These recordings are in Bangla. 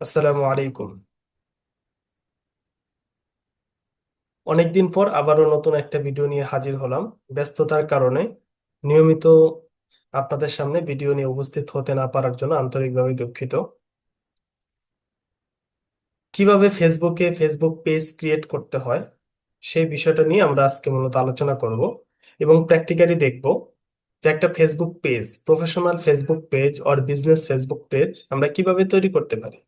আসসালামু আলাইকুম। অনেকদিন পর আবারও নতুন একটা ভিডিও নিয়ে হাজির হলাম। ব্যস্ততার কারণে নিয়মিত আপনাদের সামনে ভিডিও নিয়ে উপস্থিত হতে না পারার জন্য আন্তরিকভাবে দুঃখিত। কীভাবে ফেসবুকে ফেসবুক পেজ ক্রিয়েট করতে হয়, সেই বিষয়টা নিয়ে আমরা আজকে মূলত আলোচনা করব এবং প্র্যাকটিক্যালি দেখব যে একটা Facebook page professional Facebook page or business Facebook page আমরা কীভাবে তৈরি করতে পারি।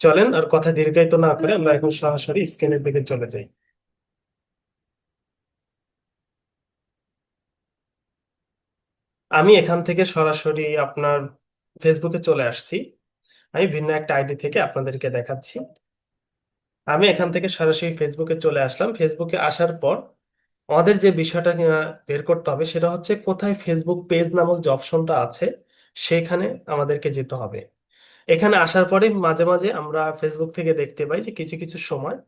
চলেন, আর কথা দীর্ঘায়িত না করে আমরা এখন সরাসরি স্ক্রিনের দিকে চলে যাই। আমি এখান থেকে সরাসরি আপনার ফেসবুকে চলে আসছি। আমি ভিন্ন একটা আইডি থেকে আপনাদেরকে দেখাচ্ছি। আমি এখান থেকে সরাসরি ফেসবুকে চলে আসলাম। ফেসবুকে আসার পর আমাদের যে বিষয়টা বের করতে হবে সেটা হচ্ছে কোথায় ফেসবুক পেজ নামক যে অপশনটা আছে, সেখানে আমাদেরকে যেতে হবে। এখানে আসার পরে মাঝে মাঝে আমরা ফেসবুক থেকে দেখতে পাই যে কিছু কিছু সময়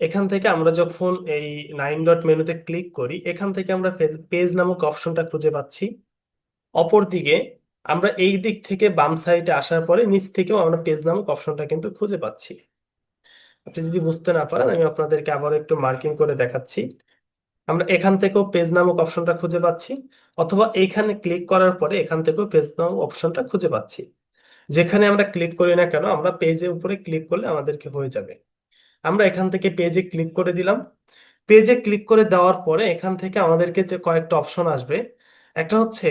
এখান থেকে আমরা যখন এই নাইন ডট মেনুতে ক্লিক করি, এখান থেকে আমরা পেজ নামক অপশনটা খুঁজে পাচ্ছি। অপরদিকে আমরা এই দিক থেকে বাম সাইডে আসার পরে নিচ থেকেও আমরা পেজ নামক অপশনটা কিন্তু খুঁজে পাচ্ছি। আপনি যদি বুঝতে না পারেন, আমি আপনাদেরকে আবার একটু মার্কিং করে দেখাচ্ছি। আমরা এখান থেকেও পেজ নামক অপশনটা খুঁজে পাচ্ছি, অথবা এইখানে ক্লিক করার পরে এখান থেকেও পেজ নামক অপশনটা খুঁজে পাচ্ছি। যেখানে আমরা ক্লিক করি না কেন, আমরা পেজের উপরে ক্লিক করলে আমাদেরকে হয়ে যাবে। আমরা এখান থেকে পেজে ক্লিক করে দিলাম। পেজে ক্লিক করে দেওয়ার পরে এখান থেকে আমাদেরকে যে কয়েকটা অপশন আসবে, একটা হচ্ছে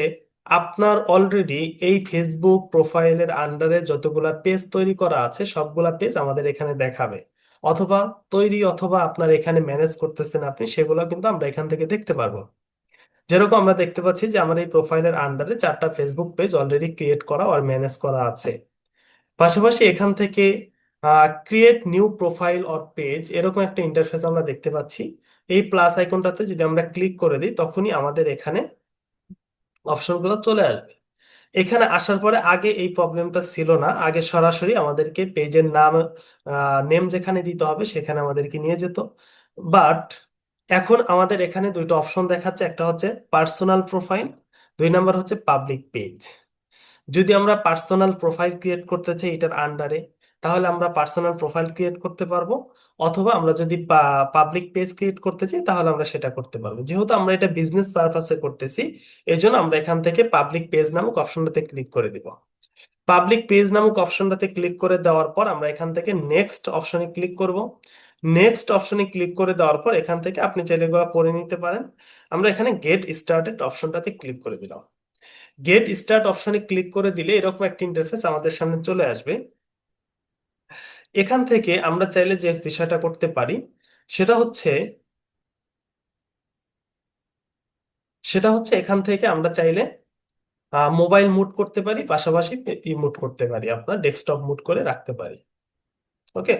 আপনার অলরেডি এই ফেসবুক প্রোফাইলের আন্ডারে যতগুলা পেজ তৈরি করা আছে, সবগুলা পেজ আমাদের এখানে দেখাবে। অথবা তৈরি অথবা আপনার এখানে ম্যানেজ করতেছেন আপনি, সেগুলো কিন্তু আমরা এখান থেকে দেখতে পারব। যেরকম আমরা দেখতে পাচ্ছি যে আমার এই প্রোফাইলের আন্ডারে চারটা ফেসবুক পেজ অলরেডি ক্রিয়েট করা আর ম্যানেজ করা আছে। পাশাপাশি এখান থেকে create new profile or page এরকম একটা ইন্টারফেস আমরা দেখতে পাচ্ছি। এই প্লাস আইকনটাতে যদি আমরা ক্লিক করে দিই, তখনই আমাদের এখানে অপশনগুলো চলে আসবে। এখানে আসার পরে আগে এই প্রবলেমটা ছিল না। আগে সরাসরি আমাদেরকে পেজের নাম নেম যেখানে দিতে হবে সেখানে আমাদেরকে নিয়ে যেত। বাট এখন আমাদের এখানে দুইটা অপশন দেখাচ্ছে, একটা হচ্ছে পার্সোনাল প্রোফাইল দুই নাম্বার হচ্ছে পাবলিক পেজ যদি আমরা পার্সোনাল প্রোফাইল ক্রিয়েট করতে চাই এটার আন্ডারে তাহলে আমরা পার্সোনাল প্রোফাইল ক্রিয়েট করতে পারব, অথবা আমরা যদি পাবলিক পেজ ক্রিয়েট করতে চাই, তাহলে আমরা সেটা করতে পারব। যেহেতু আমরা এটা বিজনেস পারপাসে করতেছি এই জন্য আমরা এখান থেকে পাবলিক পেজ নামক অপশনটাতে ক্লিক করে দিব। পাবলিক পেজ নামক অপশনটাতে ক্লিক করে দেওয়ার পর আমরা এখান থেকে নেক্সট অপশনে ক্লিক করব। নেক্সট অপশনে ক্লিক করে দেওয়ার পর এখান থেকে আপনি চাইলে এগুলো পড়ে নিতে পারেন। আমরা এখানে গেট স্টার্টেড অপশনটাতে ক্লিক করে দিলাম। গেট স্টার্ট অপশনে ক্লিক করে দিলে এরকম একটা ইন্টারফেস আমাদের সামনে চলে আসবে। এখান থেকে আমরা চাইলে যে বিষয়টা করতে পারি, সেটা হচ্ছে সেটা হচ্ছে এখান থেকে আমরা চাইলে মোবাইল মুড করতে পারি, পাশাপাশি ই মুড করতে পারি, আপনার ডেস্কটপ মুড করে রাখতে পারি। ওকে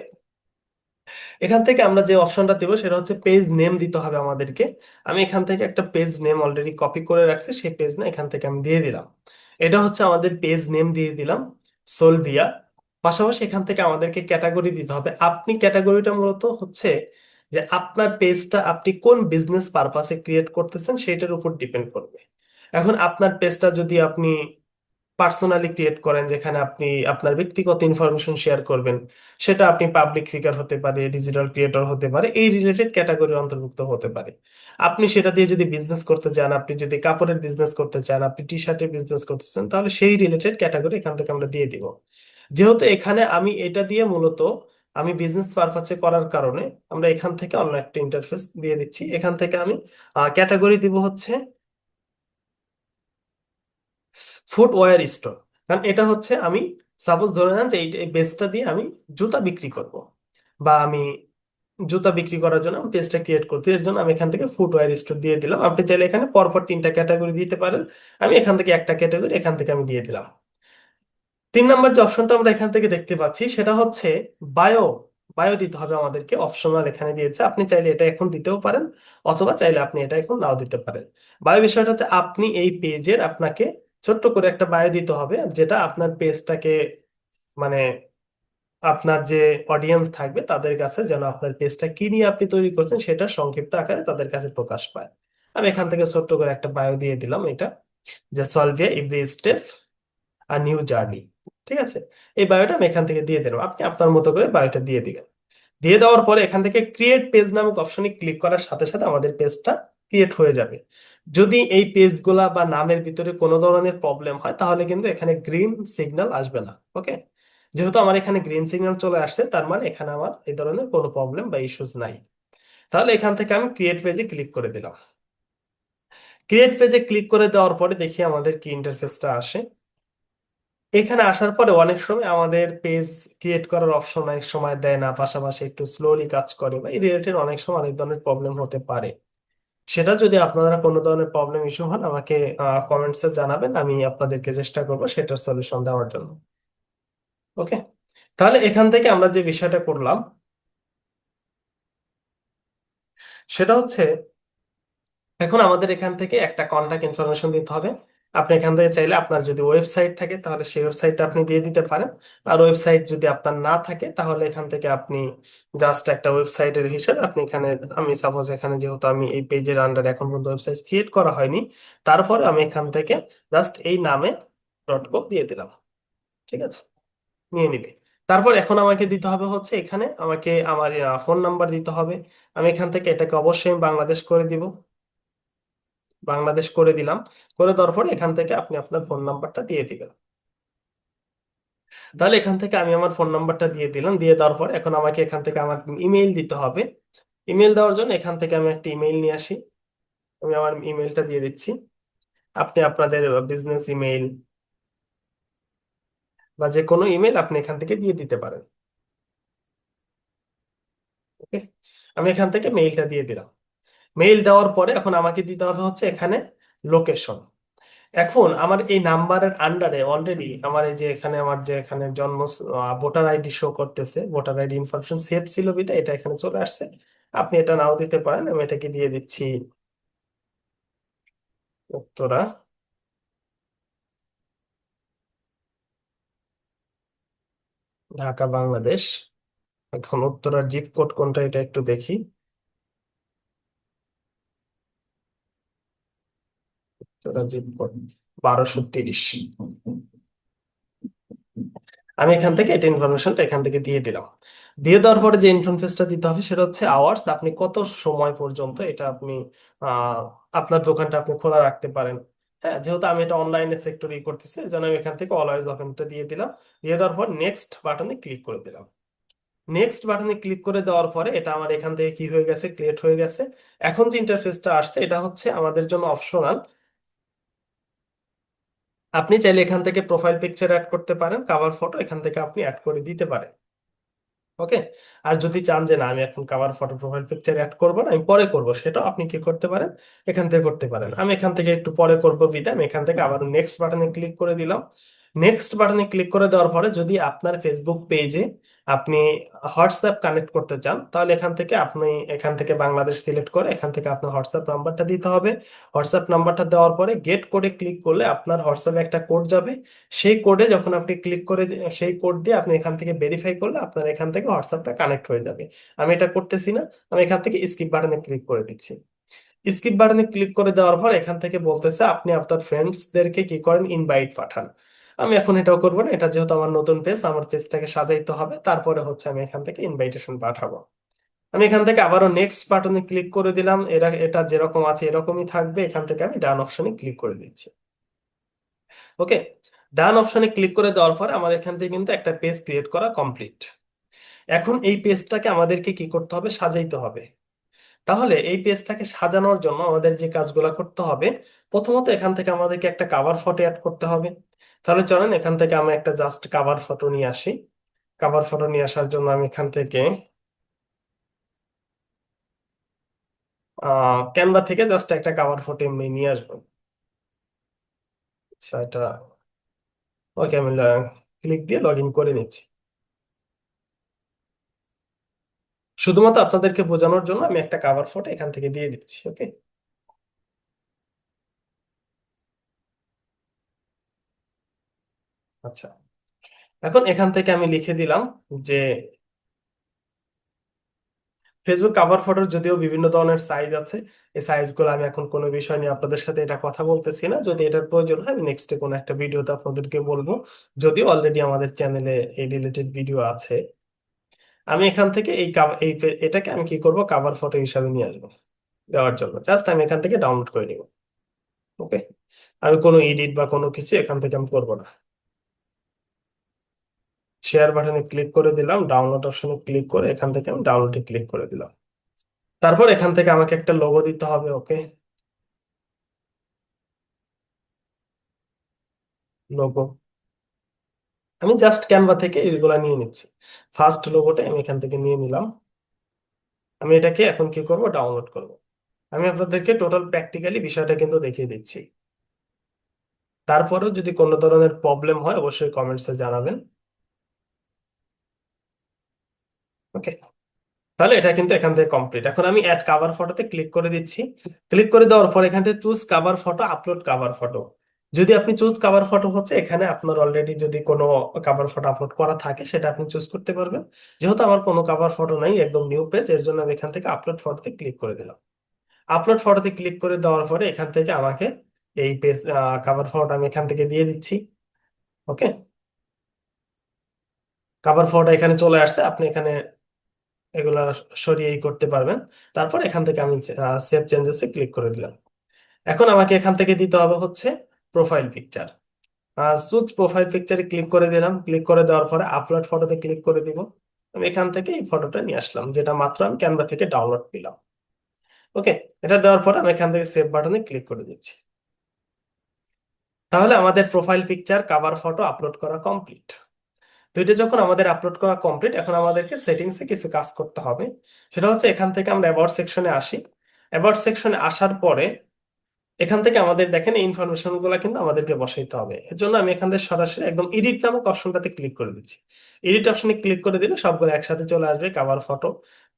এখান থেকে আমরা যে অপশনটা দেবো সেটা হচ্ছে পেজ নেম দিতে হবে আমাদেরকে। আমি এখান থেকে একটা পেজ নেম অলরেডি কপি করে রাখছি, সেই পেজ না এখান থেকে আমি দিয়ে দিলাম। এটা হচ্ছে আমাদের পেজ নেম দিয়ে দিলাম সোলভিয়া পাশাপাশি এখান থেকে আমাদেরকে ক্যাটাগরি দিতে হবে। আপনি ক্যাটাগরিটা মূলত হচ্ছে যে আপনার পেজটা আপনি কোন বিজনেস পারপাসে ক্রিয়েট করতেছেন সেটার উপর ডিপেন্ড করবে। এখন আপনার পেজটা যদি আপনি পার্সোনালি ক্রিয়েট করেন যেখানে আপনি আপনার ব্যক্তিগত ইনফরমেশন শেয়ার করবেন, সেটা আপনি পাবলিক ফিগার হতে পারে ডিজিটাল ক্রিয়েটর হতে পারে, এই রিলেটেড ক্যাটাগরির অন্তর্ভুক্ত হতে পারে। আপনি সেটা দিয়ে যদি বিজনেস করতে চান, আপনি যদি কাপড়ের বিজনেস করতে চান, আপনি টি শার্টের বিজনেস করতে চান, তাহলে সেই রিলেটেড ক্যাটাগরি এখান থেকে আমরা দিয়ে দিব। যেহেতু এখানে আমি এটা দিয়ে মূলত আমি বিজনেস পারপাসে করার কারণে আমরা এখান থেকে অন্য একটা ইন্টারফেস দিয়ে দিচ্ছি। এখান থেকে আমি ক্যাটাগরি দিব হচ্ছে ফুটওয়্যার স্টোর কারণ এটা হচ্ছে আমি সাপোজ ধরে নেন যে এই বেসটা দিয়ে আমি জুতা বিক্রি করব বা আমি জুতা বিক্রি করার জন্য আমি পেজটা ক্রিয়েট করতে এর জন্য আমি এখান থেকে ফুটওয়্যার স্টোর দিয়ে দিলাম। আপনি চাইলে এখানে পরপর তিনটা ক্যাটাগরি দিতে পারেন। আমি এখান থেকে একটা ক্যাটাগরি এখান থেকে আমি দিয়ে দিলাম। তিন নম্বর যে অপশনটা আমরা এখান থেকে দেখতে পাচ্ছি, সেটা হচ্ছে বায়ো বায়ো দিতে হবে আমাদেরকে অপশনাল এখানে দিয়েছে। আপনি চাইলে এটা এখন দিতেও পারেন, অথবা চাইলে আপনি এটা এখন নাও দিতে পারেন। বায়ো বিষয়টা হচ্ছে আপনি এই পেজের আপনাকে ছোট্ট করে একটা বায়ো দিতে হবে, যেটা আপনার পেজটাকে মানে আপনার যে অডিয়েন্স থাকবে তাদের কাছে যেন আপনার পেজটা কি নিয়ে আপনি তৈরি করছেন সেটা সংক্ষিপ্ত আকারে তাদের কাছে প্রকাশ পায়। আমি এখান থেকে ছোট্ট করে একটা বায়ো দিয়ে দিলাম এটা, যে solve every step a new journey ঠিক আছে? এই বায়োটা আমি এখান থেকে দিয়ে দিলাম, আপনি আপনার মতো করে বায়োটা দিয়ে দিবেন। দিয়ে দেওয়ার পরে এখান থেকে ক্রিয়েট পেজ নামক অপশনে ক্লিক করার সাথে সাথে আমাদের পেজটা ক্রিয়েট হয়ে যাবে। যদি এই পেজগুলা বা নামের ভিতরে কোনো ধরনের প্রবলেম হয়, তাহলে কিন্তু এখানে গ্রিন সিগন্যাল আসবে না ওকে যেহেতু আমার এখানে গ্রিন সিগন্যাল চলে আসছে, তার মানে এখানে আমার এই ধরনের কোনো প্রবলেম বা ইস্যুস নাই। তাহলে এখান থেকে আমি ক্রিয়েট পেজে ক্লিক করে দিলাম। ক্রিয়েট পেজে ক্লিক করে দেওয়ার পরে দেখি আমাদের কি ইন্টারফেসটা আসে। এখানে আসার পরে অনেক সময় আমাদের পেজ ক্রিয়েট করার অপশন অনেক সময় দেয় না, পাশাপাশি একটু স্লোলি কাজ করে বা এই রিলেটেড অনেক সময় অনেক ধরনের প্রবলেম হতে পারে। সেটা যদি আপনারা কোনো ধরনের প্রবলেম ইস্যু হন আমাকে কমেন্টসে জানাবেন, আমি আপনাদেরকে চেষ্টা করব সেটার সলিউশন দেওয়ার জন্য। ওকে তাহলে এখান থেকে আমরা যে বিষয়টা করলাম, সেটা হচ্ছে, এখন আমাদের এখান থেকে একটা কন্টাক্ট ইনফরমেশন দিতে হবে। আপনি এখান থেকে চাইলে আপনার যদি ওয়েবসাইট থাকে, তাহলে সেই ওয়েবসাইটটা আপনি দিয়ে দিতে পারেন। আর ওয়েবসাইট যদি আপনার না থাকে, তাহলে এখান থেকে আপনি জাস্ট একটা ওয়েবসাইটের হিসেবে আপনি এখানে, আমি সাপোজ এখানে যেহেতু আমি এই পেজের আন্ডারে এখন পর্যন্ত ওয়েবসাইট ক্রিয়েট করা হয়নি, তারপরে আমি এখান থেকে জাস্ট এই নামে ডট কম দিয়ে দিলাম। ঠিক আছে? নিয়ে নিবে। তারপর এখন আমাকে দিতে হবে হচ্ছে এখানে, আমাকে আমার ফোন নাম্বার দিতে হবে। আমি এখান থেকে এটাকে অবশ্যই বাংলাদেশ করে দিব। বাংলাদেশ করে দিলাম। করে দেওয়ার পরে এখান থেকে আপনি আপনার ফোন নাম্বারটা দিয়ে দিবেন। তাহলে এখান থেকে আমি আমার ফোন নাম্বারটা দিয়ে দিলাম। দিয়ে দেওয়ার পর এখন আমাকে এখান থেকে আমার ইমেইল দিতে হবে। ইমেইল দেওয়ার জন্য এখান থেকে আমি একটা ইমেইল নিয়ে আসি। আমি আমার ইমেইলটা দিয়ে দিচ্ছি। আপনি আপনাদের বিজনেস ইমেইল বা যে কোনো ইমেইল আপনি এখান থেকে দিয়ে দিতে পারেন। ওকে আমি এখান থেকে মেইলটা দিয়ে দিলাম। মেইল দেওয়ার পরে এখন আমাকে দিতে হবে হচ্ছে এখানে লোকেশন এখন আমার এই নাম্বারের আন্ডারে অলরেডি আমার এই যে এখানে আমার যে এখানে জন্ম ভোটার আইডি শো করতেছে ভোটার আইডি ইনফরমেশন সেভ ছিল বিধায় এটা এখানে চলে আসছে। আপনি এটা নাও দিতে পারেন, আমি এটাকে দিয়ে দিচ্ছি উত্তরা। ঢাকা, বাংলাদেশ। এখন উত্তরার জিপ কোড কোনটা এটা একটু দেখি। বারোশো তিরিশ। আমি এখান থেকে এটা ইনফরমেশনটা এখান থেকে দিয়ে দিলাম। দিয়ে দেওয়ার পরে যে ইনফরমেশনটা দিতে হবে সেটা হচ্ছে আওয়ার্স আপনি কত সময় পর্যন্ত এটা আপনি আপনার দোকানটা আপনি খোলা রাখতে পারেন। হ্যাঁ যেহেতু আমি এটা অনলাইনে সেক্টরে করতেছি এর জন্য আমি এখান থেকে অলওয়েজ ওপেনটা দিয়ে দিলাম। দিয়ে দেওয়ার পর নেক্সট বাটনে ক্লিক করে দিলাম। নেক্সট বাটনে ক্লিক করে দেওয়ার পরে এটা আমার এখান থেকে কি হয়ে গেছে? ক্রিয়েট হয়ে গেছে। এখন যে ইন্টারফেসটা আসছে, এটা হচ্ছে আমাদের জন্য অপশনাল আপনি চাইলে এখান থেকে প্রোফাইল পিকচার অ্যাড করতে পারেন কাভার ফটো এখান থেকে আপনি অ্যাড করে দিতে পারেন। ওকে আর যদি চান যে না, আমি এখন cover photo profile picture add করব না, আমি পরে করব সেটা আপনি কি করতে পারেন? এখান থেকে করতে পারেন। আমি এখান থেকে একটু পরে করব বিদে আমি এখান থেকে আবার নেক্সট বাটনে ক্লিক করে দিলাম। নেক্সট বাটনে ক্লিক করে দেওয়ার পরে যদি আপনার ফেসবুক পেজে আপনি হোয়াটসঅ্যাপ কানেক্ট করতে চান, তাহলে এখান থেকে আপনি এখান থেকে বাংলাদেশ সিলেক্ট করে এখান থেকে আপনার হোয়াটসঅ্যাপ নাম্বারটা দিতে হবে। হোয়াটসঅ্যাপ নাম্বারটা দেওয়ার পরে গেট কোডে ক্লিক করলে আপনার হোয়াটসঅ্যাপে একটা কোড যাবে। সেই কোডে যখন আপনি ক্লিক করে সেই কোড দিয়ে আপনি এখান থেকে ভেরিফাই করলে আপনার এখান থেকে হোয়াটসঅ্যাপটা কানেক্ট হয়ে যাবে। আমি এটা করতেছি না, আমি এখান থেকে স্কিপ বাটনে ক্লিক করে দিচ্ছি। স্কিপ বাটনে ক্লিক করে দেওয়ার পর এখান থেকে বলতেছে, আপনি আপনার ফ্রেন্ডসদেরকে কি করেন? ইনভাইট পাঠান। আমি এখন এটাও করব না। এটা যেহেতু আমার নতুন পেজ আমার পেজটাকে সাজাইতে হবে। তারপরে হচ্ছে আমি এখান থেকে ইনভাইটেশন পাঠাবো। আমি এখান থেকে আবারও নেক্সট বাটনে ক্লিক করে দিলাম। এরা, এটা যেরকম আছে এরকমই থাকবে। এখান থেকে আমি ডান অপশনে ক্লিক করে দিচ্ছি। ওকে ডান অপশনে ক্লিক করে দেওয়ার পর আমার এখান থেকে কিন্তু একটা পেজ ক্রিয়েট করা কমপ্লিট এখন এই পেজটাকে আমাদেরকে কি করতে হবে? সাজাইতে হবে। তাহলে এই পেজটাকে সাজানোর জন্য আমাদের যে কাজগুলো করতে হবে, প্রথমত এখান থেকে আমাদেরকে একটা কাভার ফটো অ্যাড করতে হবে। তাহলে চলেন, এখান থেকে আমি একটা জাস্ট কাভার ফটো নিয়ে আসি। কাভার ফটো নিয়ে আসার জন্য আমি এখান থেকে ক্যানভা থেকে জাস্ট একটা কাভার ফটো এমনি নিয়ে আসব। আচ্ছা এটা, ওকে, আমি ক্লিক দিয়ে লগ ইন করে নিচ্ছি। শুধুমাত্র আপনাদেরকে বোঝানোর জন্য আমি একটা কাভার ফটো এখান থেকে দিয়ে দিচ্ছি ওকে আচ্ছা। এখন এখান থেকে আমি লিখে দিলাম যে ফেসবুক কাভার ফটোর যদিও বিভিন্ন ধরনের সাইজ আছে, এই সাইজগুলো আমি এখন কোনো বিষয় নিয়ে আপনাদের সাথে এটা কথা বলতেছি না। যদি এটার প্রয়োজন হয়, আমি নেক্সটে কোনো একটা ভিডিওতে আপনাদেরকে বলব। যদিও অলরেডি আমাদের চ্যানেলে এই রিলেটেড ভিডিও আছে। আমি এখান থেকে এই এই এটাকে আমি কি করব? কাভার ফটো হিসাবে নিয়ে আসব দেওয়ার জন্য। জাস্ট আমি এখান থেকে ডাউনলোড করে নিব। ওকে আমি কোনো এডিট বা কোনো কিছু এখান থেকে আমি করব না। শেয়ার বাটনে ক্লিক করে দিলাম ডাউনলোড অপশনে ক্লিক করে এখান থেকে আমি ডাউনলোডে ক্লিক করে দিলাম। তারপর এখান থেকে আমাকে একটা লোগো দিতে হবে ওকে লোগো আমি জাস্ট ক্যানভা থেকে এগুলা নিয়ে নিচ্ছি। ফার্স্ট লোগোটা আমি এখান থেকে নিয়ে নিলাম। আমি এটাকে এখন কি করব? ডাউনলোড করব। আমি আপনাদেরকে টোটাল প্র্যাকটিক্যালি বিষয়টা কিন্তু দেখিয়ে দিচ্ছি। তারপরেও যদি কোনো ধরনের প্রবলেম হয়, অবশ্যই কমেন্টসে জানাবেন। ওকে তাহলে এটা কিন্তু এখান থেকে কমপ্লিট এখন আমি অ্যাড কাভার ফটোতে ক্লিক করে দিচ্ছি। ক্লিক করে দেওয়ার পর এখান থেকে choose cover photo upload cover photo যদি আপনি চুজ কাভার ফটো হচ্ছে, এখানে আপনার অলরেডি যদি কোনো কাভার ফটো আপলোড করা থাকে, সেটা আপনি চুজ করতে পারবেন। যেহেতু আমার কোনো কাভার ফটো নাই, একদম নিউ পেজ এর জন্য আমি এখান থেকে আপলোড ফটোতে ক্লিক করে দিলাম। আপলোড ফটোতে ক্লিক করে দেওয়ার পরে এখান থেকে আমাকে এই পেজ কাভার ফটোটা আমি এখান থেকে দিয়ে দিচ্ছি। ওকে কাভার ফটো এখানে চলে আসছে। আপনি এখানে এগুলা সরিয়েই করতে পারবেন। তারপর এখান থেকে আমি সেভ চেঞ্জেসে ক্লিক করে দিলাম। এখন আমাকে এখান থেকে দিতে হবে হচ্ছে প্রোফাইল পিকচার চুজ প্রোফাইল পিকচারে ক্লিক করে দিলাম। ক্লিক করে দেওয়ার পরে আপলোড ফটোতে ক্লিক করে দিব। আমি এখান থেকে এই ফটোটা নিয়ে আসলাম, যেটা মাত্র আমি ক্যানভা থেকে ডাউনলোড দিলাম। ওকে এটা দেওয়ার পরে আমি এখান থেকে সেভ বাটনে ক্লিক করে দিচ্ছি। তাহলে আমাদের profile picture cover photo upload করা কমপ্লিট এটা যখন আমাদের আপলোড করা কমপ্লিট এখন আমাদেরকে সেটিংসে কিছু কাজ করতে হবে। সেটা হচ্ছে এখান থেকে আমরা অ্যাবাউট সেকশনে আসি। অ্যাবাউট সেকশনে আসার পরে এখান থেকে আমাদের দেখেন এই ইনফরমেশনগুলো কিন্তু আমাদেরকে বসাইতে হবে। এর জন্য আমি এখান থেকে সরাসরি একদম এডিট নামক অপশনটাতে ক্লিক করে দিচ্ছি। এডিট অপশনে ক্লিক করে দিলে সবগুলো একসাথে চলে আসবে কাভার ফটো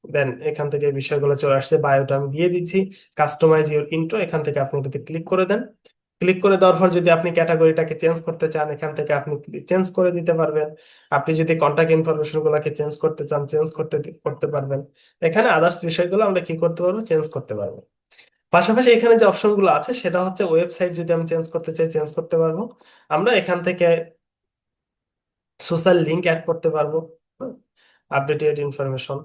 দেন এখান থেকে বিষয়গুলো চলে আসছে বায়োটা আমি দিয়ে দিচ্ছি। কাস্টমাইজ ইউর ইন্ট্রো এখান থেকে আপনি এটাতে ক্লিক করে দেন। ক্লিক করে দেওয়ার পর যদি আপনি ক্যাটাগরিটাকে চেঞ্জ করতে চান, এখান থেকে আপনি চেঞ্জ করে দিতে পারবেন। আপনি যদি কন্টাক্ট ইনফরমেশন গুলাকে চেঞ্জ করতে চান, চেঞ্জ করতে করতে পারবেন। এখানে আদার্স বিষয়গুলো আমরা কি করতে পারব? চেঞ্জ করতে পারব। পাশাপাশি এখানে যে অপশনগুলো আছে, সেটা হচ্ছে ওয়েবসাইট যদি আমি চেঞ্জ করতে চাই, চেঞ্জ করতে পারব। আমরা এখান থেকে সোশ্যাল লিংক অ্যাড করতে পারব আপডেটেড ইনফরমেশন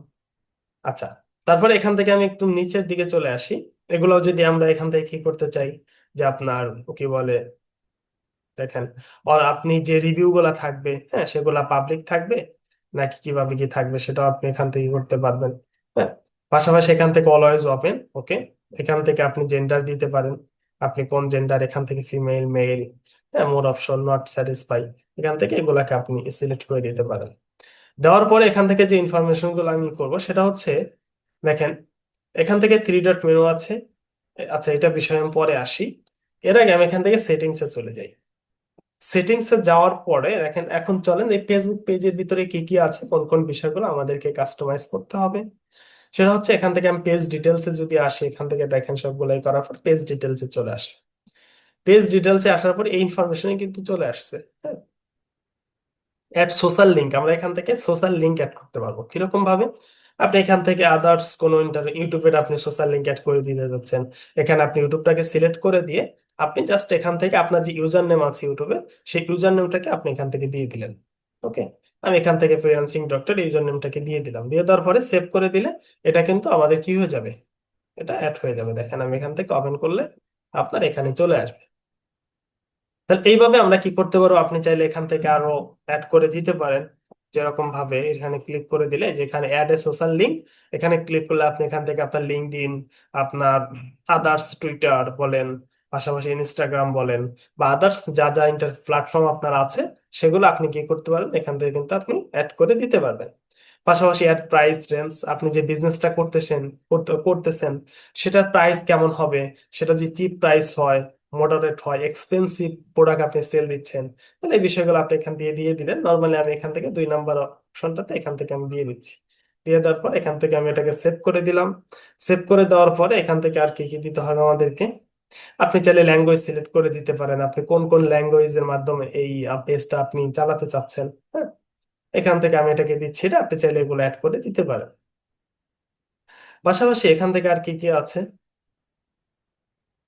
আচ্ছা তারপরে এখান থেকে আমি একটু নিচের দিকে চলে আসি। এগুলো যদি আমরা এখান থেকে কি করতে চাই? যে আপনার কি বলে? দেখেন আর আপনি যে রিভিউ গুলা থাকবে হ্যাঁ সেগুলা পাবলিক থাকবে, নাকি কীভাবে কি থাকবে সেটাও আপনি এখান থেকে করতে পারবেন হ্যাঁ? পাশাপাশি এখান থেকে অলওয়েজ ওপেন ওকে এখান থেকে আপনি জেন্ডার দিতে পারেন, আপনি কোন জেন্ডার এখান থেকে ফিমেল মেল হ্যাঁ মোর অপশন নট স্যাটিসফাই এখান থেকে এগুলাকে আপনি সিলেক্ট করে দিতে পারেন। দেওয়ার পরে এখান থেকে যে ইনফরমেশনগুলো আমি করব, সেটা হচ্ছে, দেখেন এখান থেকে থ্রি ডট মেনু আছে। আচ্ছা এটা বিষয়ে আমি পরে আসি। এর আগে আমি এখান থেকে সেটিংসে চলে যাই। সেটিংসে যাওয়ার পরে দেখেন, এখন চলেন এই ফেসবুক পেজের ভিতরে কি কি আছে, কোন কোন বিষয়গুলো আমাদেরকে কাস্টমাইজ করতে হবে। সেটা হচ্ছে এখান থেকে আমি পেজ ডিটেলসে যদি আসি, এখান থেকে দেখেন সবগুলাই করার পর পেজ ডিটেলসে চলে আসে পেজ ডিটেলসে আসার পর এই ইনফরমেশনে কিন্তু চলে আসছে হ্যাঁ। অ্যাড সোশ্যাল লিংক আমরা এখান থেকে সোশ্যাল লিংক অ্যাড করতে পারব। কীরকম ভাবে? আপনি এখান থেকে আদার্স কোনো ইন্টার ইউটিউবের আপনি সোশ্যাল লিঙ্ক অ্যাড করে দিতে যাচ্ছেন। এখানে আপনি ইউটিউবটাকে সিলেক্ট করে দিয়ে আপনি জাস্ট এখান থেকে আপনার যে ইউজার নেম আছে ইউটিউবে সেই ইউজার নেমটাকে আপনি এখান থেকে দিয়ে দিলেন। ওকে আমি এখান থেকে ফ্রিল্যান্সিং ডক্টর ইউজার নেমটাকে দিয়ে দিলাম। দিয়ে দেওয়ার পরে সেভ করে দিলে এটা কিন্তু আমাদের কি হয়ে যাবে? এটা অ্যাড হয়ে যাবে। দেখেন আমি এখান থেকে ওপেন করলে আপনার এখানে চলে আসবে। তাহলে এইভাবে আমরা কি করতে পারব? আপনি চাইলে এখান থেকে আরও অ্যাড করে দিতে পারেন। যেরকম ভাবে এখানে ক্লিক করে দিলে যেখানে অ্যাড এ সোশ্যাল লিঙ্ক এখানে ক্লিক করলে আপনি এখান থেকে আপনার লিঙ্কডইন আপনার আদার্স টুইটার বলেন, পাশাপাশি ইনস্টাগ্রাম বলেন বা আদার্স যা যা ইন্টার প্ল্যাটফর্ম আপনার আছে, সেগুলো আপনি কি করতে পারেন এখান থেকে কিন্তু আপনি অ্যাড করে দিতে পারবেন। পাশাপাশি অ্যাড প্রাইস রেঞ্জ আপনি যে বিজনেসটা করতেছেন, করতে, করতেছেন, সেটার প্রাইস কেমন হবে? সেটা যদি চিপ প্রাইস হয় মডারেট হয় এক্সপেন্সিভ প্রোডাক্ট আপনি সেল দিচ্ছেন, তাহলে এই বিষয়গুলো আপনি এখান দিয়ে দিয়ে দিলেন। নর্মালি আমি এখান থেকে দুই নাম্বার অপশনটাতে এখান থেকে আমি দিয়ে দিচ্ছি। দিয়ে দেওয়ার পর এখান থেকে আমি এটাকে সেভ করে দিলাম। সেভ করে দেওয়ার পরে এখান থেকে আর কি কি দিতে হবে আমাদেরকে? আপনি চাইলে ল্যাঙ্গুয়েজ সিলেক্ট করে দিতে পারেন। আপনি কোন কোন ল্যাঙ্গুয়েজের মাধ্যমে এই পেজটা আপনি চালাতে চাচ্ছেন হ্যাঁ? এখান থেকে আমি এটাকে দিচ্ছি এটা, আপনি চাইলে এগুলো অ্যাড করে দিতে পারেন। পাশাপাশি এখান থেকে আর কি কি আছে?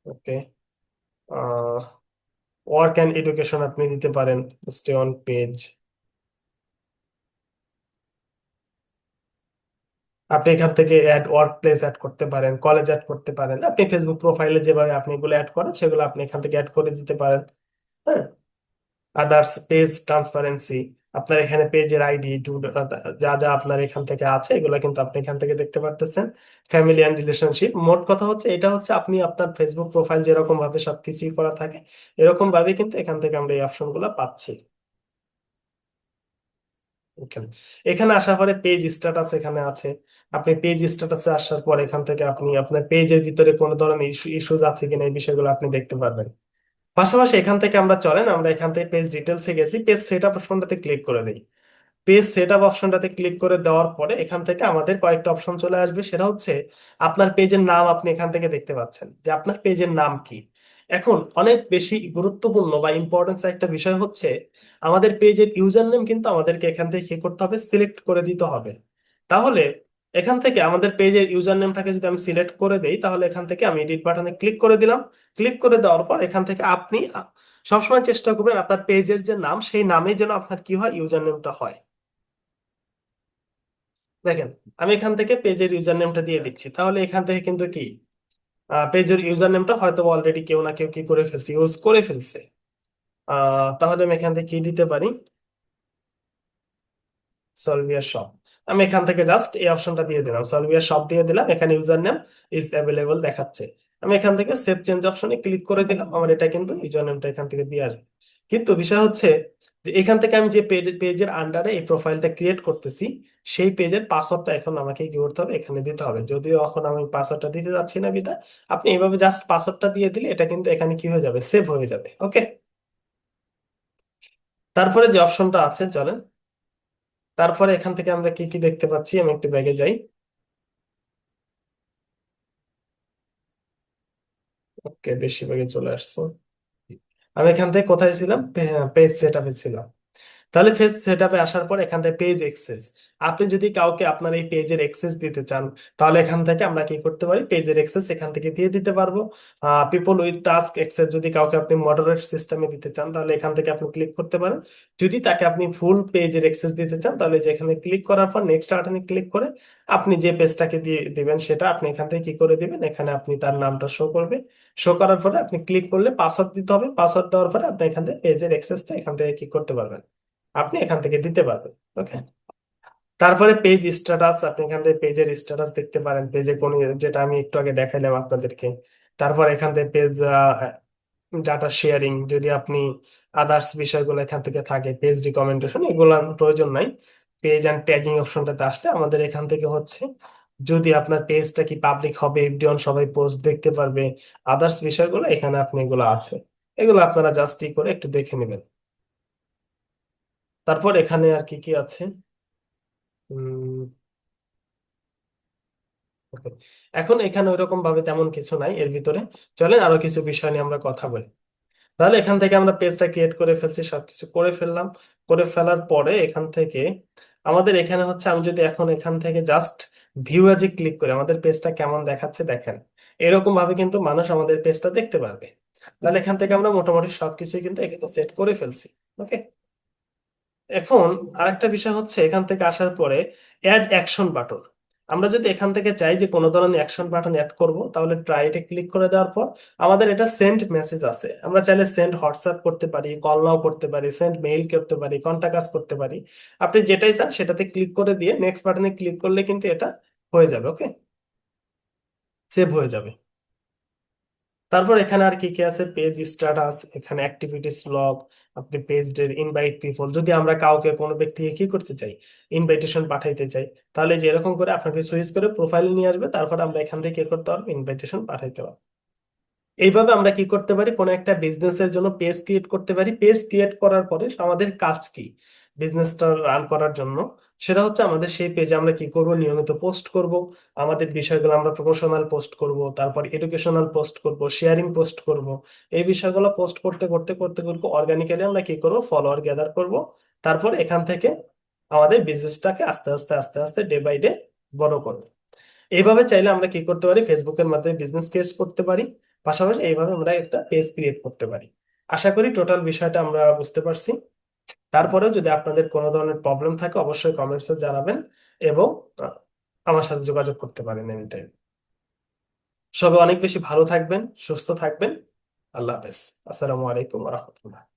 ওকে ওয়ার্ক অ্যান্ড এডুকেশন আপনি দিতে পারেন স্টে অন পেজ আপনি এখান থেকে অ্যাড ওয়ার্ক প্লেস অ্যাড করতে পারেন কলেজ অ্যাড করতে পারেন। আপনি ফেসবুক প্রোফাইলে যেভাবে আপনি এগুলো অ্যাড করেন, সেগুলো আপনি এখান থেকে অ্যাড করে দিতে পারেন। হ্যাঁ? আদার্স পেজ ট্রান্সপারেন্সি আপনার এখানে পেজের আইডি টু যা যা আপনার এখান থেকে আছে, এগুলো কিন্তু আপনি এখান থেকে দেখতে পারতেছেন। ফ্যামিলি অ্যান্ড রিলেশনশিপ মোট কথা হচ্ছে, এটা হচ্ছে আপনি আপনার ফেসবুক প্রোফাইল যেরকম ভাবে সবকিছুই করা থাকে, এরকম ভাবে কিন্তু এখান থেকে আমরা এই অপশনগুলো পাচ্ছি। এখানে আসার পরে পেজ স্ট্যাটাস এখানে আছে। আপনি পেজ স্ট্যাটাসে আসার পর এখান থেকে আপনি আপনার পেজের ভিতরে কোনো ধরনের ইস্যু ইস্যুজ আছে কিনা এই বিষয়গুলো আপনি দেখতে পারবেন। পাশাপাশি এখান থেকে আমরা চলেন, আমরা এখান থেকে পেজ ডিটেলসে গেছি। পেজ সেটআপ অপশনটাতে ক্লিক করে দিই। পেজ সেটআপ অপশনটাতে ক্লিক করে দেওয়ার পরে এখান থেকে আমাদের কয়েকটা অপশন চলে আসবে। সেটা হচ্ছে আপনার পেজের নাম আপনি এখান থেকে দেখতে পাচ্ছেন যে আপনার পেজের নাম কি। এখন অনেক বেশি গুরুত্বপূর্ণ বা ইম্পর্টেন্স একটা বিষয় হচ্ছে আমাদের পেজের ইউজার নেম কিন্তু আমাদেরকে এখান থেকে কি করতে হবে? সিলেক্ট করে দিতে হবে। তাহলে এখান থেকে আমাদের পেজের ইউজার নেমটাকে যদি আমি সিলেক্ট করে দেই, তাহলে এখান থেকে আমি এডিট বাটনে ক্লিক করে দিলাম। ক্লিক করে দেওয়ার পর এখান থেকে আপনি সবসময় চেষ্টা করবেন আপনার পেজের যে নাম, সেই নামে যেন আপনার কি হয় ইউজার নেমটা হয়। দেখেন, আমি এখান থেকে পেজের ইউজার নেমটা দিয়ে দিচ্ছি। তাহলে এখান থেকে কিন্তু কি? পেজের ইউজার নেমটা হয়তো অলরেডি কেউ না কেউ কি করে ফেলছে ইউজ করে ফেলছে। তাহলে আমি এখান থেকে কি দিতে পারি? সলভিয়ার শপ আমি এখান থেকে জাস্ট এই অপশনটা দিয়ে দিলাম। সলভিয়ার শপ দিয়ে দিলাম। এখানে ইউজার নেম ইজ অ্যাভেলেবল দেখাচ্ছে। আমি এখান থেকে সেভ চেঞ্জ অপশনে ক্লিক করে দিলাম। আমার এটা কিন্তু ইউজার নেমটা এখান থেকে দিয়ে আসবে। কিন্তু বিষয় হচ্ছে যে এখান থেকে আমি যে পেজের আন্ডারে এই প্রোফাইলটা ক্রিয়েট করতেছি, সেই পেজের পাসওয়ার্ডটা এখন আমাকে কি করতে হবে? এখানে দিতে হবে। যদিও এখন আমি পাসওয়ার্ডটা দিতে যাচ্ছি না বিদা আপনি এইভাবে জাস্ট পাসওয়ার্ডটা দিয়ে দিলে এটা কিন্তু এখানে কি হয়ে যাবে? সেভ হয়ে যাবে। ওকে তারপরে যে অপশনটা আছে, চলেন তারপরে এখান থেকে আমরা কি কি দেখতে পাচ্ছি? আমি একটু ব্যাগে যাই। ওকে, বেশি ব্যাগে চলে আসছো। আমি এখান থেকে কোথায় ছিলাম? পেজ সেট আপে ছিলাম। তাহলে পেজ সেটআপে আসার পর এখান থেকে পেজ এক্সেস আপনি যদি কাউকে আপনার এই পেজের এক্সেস দিতে চান, তাহলে এখান থেকে আমরা কি করতে পারি? পেজের এক্সেস এখান থেকে দিয়ে দিতে পারব। পিপল উইথ টাস্ক এক্সেস যদি কাউকে আপনি মডারেট সিস্টেমে দিতে চান, তাহলে এখান থেকে আপনি ক্লিক করতে পারেন। যদি তাকে আপনি ফুল পেজের এক্সেস দিতে চান, তাহলে যে এখানে ক্লিক করার পর নেক্সট বাটনে ক্লিক করে আপনি যে পেজটাকে দিয়ে দিবেন, সেটা আপনি এখান থেকে কি করে দিবেন? এখানে আপনি তার নামটা শো করবে। শো করার পরে আপনি ক্লিক করলে পাসওয়ার্ড দিতে হবে। পাসওয়ার্ড দেওয়ার পরে আপনি এখান থেকে পেজের এক্সেসটা এখান থেকে কি করতে পারবেন? আপনি এখান থেকে দিতে পারবেন ওকে তারপরে পেজ স্ট্যাটাস আপনি এখান থেকে পেজের স্ট্যাটাস দেখতে পারেন পেজে কোন যেটা আমি একটু আগে দেখাইলাম আপনাদেরকে। তারপর এখান থেকে পেজ ডাটা শেয়ারিং যদি আপনি আদার্স বিষয়গুলো এখান থেকে থাকে পেজ রিকমেন্ডেশন এগুলো প্রয়োজন নাই। পেজ অ্যান্ড ট্যাগিং অপশনটাতে আসলে আমাদের এখান থেকে হচ্ছে, যদি আপনার পেজটা কি পাবলিক হবে এভরিওয়ান সবাই পোস্ট দেখতে পারবে আদার্স বিষয়গুলো এখানে আপনি এগুলো আছে। এগুলো আপনারা জাস্ট করে একটু দেখে নেবেন। তারপর এখানে আর কি কি আছে? এখন এখানে ওইরকম ভাবে তেমন কিছু নাই, এর ভিতরে। চলেন আরও কিছু বিষয় নিয়ে আমরা কথা বলি। তাহলে এখান থেকে আমরা পেজটা ক্রিয়েট করে ফেলছি, সবকিছু করে ফেললাম। করে ফেলার পরে এখান থেকে আমাদের এখানে হচ্ছে, আমি যদি এখন এখান থেকে জাস্ট ভিউ এজে ক্লিক করি, আমাদের পেজটা কেমন দেখাচ্ছে দেখেন। এরকম ভাবে কিন্তু মানুষ আমাদের পেজটা দেখতে পারবে। তাহলে এখান থেকে আমরা মোটামুটি সবকিছুই কিন্তু এখানে সেট করে ফেলছি, ওকে? এখন আরেকটা বিষয় হচ্ছে এখান থেকে আসার পরে অ্যাড অ্যাকশন বাটন আমরা যদি এখান থেকে চাই যে কোনো ধরনের অ্যাকশন বাটন অ্যাড করব, তাহলে ট্রাই এটা ক্লিক করে দেওয়ার পর আমাদের এটা সেন্ড মেসেজ আছে। আমরা চাইলে সেন্ড হোয়াটসঅ্যাপ করতে পারি কল নাও করতে পারি সেন্ড মেইল করতে পারি কন্টাক্ট আস করতে পারি। আপনি যেটাই চান সেটাতে ক্লিক করে দিয়ে নেক্সট বাটনে ক্লিক করলে কিন্তু এটা হয়ে যাবে ওকে সেভ হয়ে যাবে। তারপর এখানে আর কি কি আছে? পেজ স্ট্যাটাস এখানে অ্যাক্টিভিটিস লগ আপনি পেজ পেজের ইনভাইট পিপল যদি আমরা কাউকে কোনো ব্যক্তিকে কি করতে চাই ইনভাইটেশন পাঠাইতে চাই, তাহলে যে এরকম করে আপনাকে সুইচ করে প্রোফাইল নিয়ে আসবে, তারপর আমরা এখান থেকে কি করতে পারব? ইনভাইটেশন পাঠাইতে পারব। এইভাবে আমরা কি করতে পারি? কোনো একটা বিজনেসের জন্য পেজ ক্রিয়েট করতে পারি। পেজ ক্রিয়েট করার পরে আমাদের কাজ কি? বিজনেসটা রান করার জন্য, সেটা হচ্ছে আমাদের সেই পেজে আমরা কি করব? নিয়মিত পোস্ট করব। আমাদের বিষয়গুলো আমরা প্রমোশনাল পোস্ট করব, তারপর এডুকেশনাল পোস্ট করব শেয়ারিং পোস্ট করব। এই বিষয়গুলো পোস্ট করতে করতে করতে করতে অর্গানিক্যালি আমরা কি করব? ফলোয়ার গ্যাদার করব। তারপর এখান থেকে আমাদের বিজনেসটাকে আস্তে আস্তে আস্তে আস্তে ডে বাই ডে বড় করব। এইভাবে চাইলে আমরা কি করতে পারি? ফেসবুকের মাধ্যমে বিজনেস ক্রিয়েট করতে পারি। পাশাপাশি এইভাবে আমরা একটা পেজ ক্রিয়েট করতে পারি। আশা করি টোটাল বিষয়টা আমরা বুঝতে পারছি। তারপরেও যদি আপনাদের কোনো ধরনের প্রবলেম থাকে, অবশ্যই কমেন্টসে জানাবেন এবং আমার সাথে যোগাযোগ করতে পারেন এনি টাইম সবাই অনেক বেশি ভালো থাকবেন, সুস্থ থাকবেন। আল্লাহ হাফেজ। আসসালামু আলাইকুম রহমতুল্লাহ।